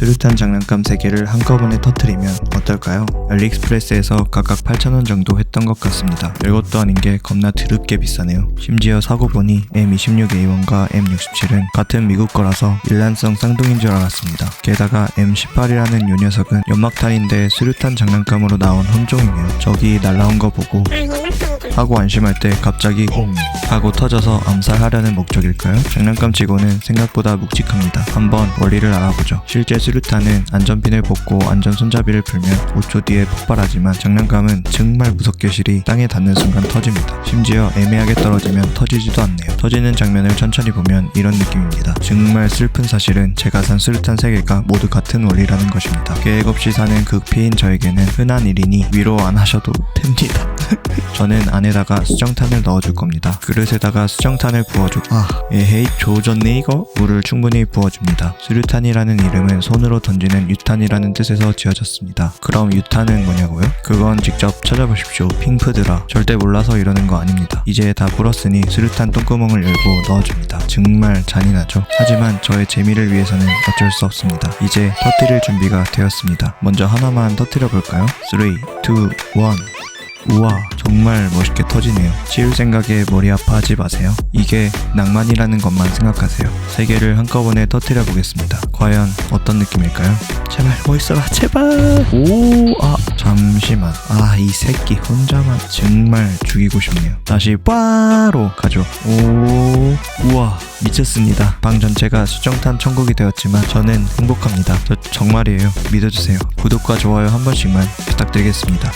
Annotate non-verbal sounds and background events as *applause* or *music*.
수류탄 장난감 3개를 한꺼번에 터트리면 어떨까요? 알리익스프레스에서 각각 8,000원 정도 했던 것 같습니다. 별것도 아닌 게 겁나 드럽게 비싸네요. 심지어 사고 보니 M26A1과 M67은 같은 미국 거라서 일란성 쌍둥이인 줄 알았습니다. 게다가 M18이라는 요 녀석은 연막탄인데 수류탄 장난감으로 나온 혼종이네요. 저기 날라온 거 보고 하고 안심할 때 갑자기 홈 하고 터져서 암살하려는 목적일까요? 장난감 치고는 생각보다 묵직합니다. 한번 원리를 알아보죠. 실제 수류탄은 안전핀을 뽑고 안전 손잡이를 풀면 5초 뒤에 폭발하지만 장난감은 정말 무섭게 실이 땅에 닿는 순간 터집니다. 심지어 애매하게 떨어지면 터지지도 않네요. 터지는 장면을 천천히 보면 이런 느낌입니다. 정말 슬픈 사실은 제가 산 수류탄 3개가 모두 같은 원리라는 것입니다. 계획 없이 사는 극피인 저에게는 흔한 일이니 위로 안 하셔도 됩니다. *laughs* 저는 안에다가 수정탄을 넣어줄 겁니다. 그릇에다가 수정탄을 부어주고 아 에헤이 조졌네 이거? 물을 충분히 부어줍니다. 수류탄이라는 이름은 손으로 던지는 유탄이라는 뜻에서 지어졌습니다. 그럼 유탄은 뭐냐고요? 그건 직접 찾아보십시오. 핑프드라. 절대 몰라서 이러는 거 아닙니다. 이제 다 불었으니 수류탄 똥구멍을 열고 넣어줍니다. 정말 잔인하죠? 하지만 저의 재미를 위해서는 어쩔 수 없습니다. 이제 터뜨릴 준비가 되었습니다. 먼저 하나만 터뜨려 볼까요? 3, 2, 1 우와 정말 멋있게 터지네요. 치울 생각에 머리 아파하지 마세요. 이게 낭만이라는 것만 생각하세요. 세 개를 한꺼번에 터뜨려 보겠습니다. 과연 어떤 느낌일까요? 제발 멋있어라 제발! 오 아 잠시만. 아 이 새끼 혼자만 정말 죽이고 싶네요. 다시 빠로 가죠. 오 우와 미쳤습니다. 방 전체가 수정탄 천국이 되었지만 저는 행복합니다. 저 정말이에요. 믿어주세요. 구독과 좋아요 한 번씩만 부탁드리겠습니다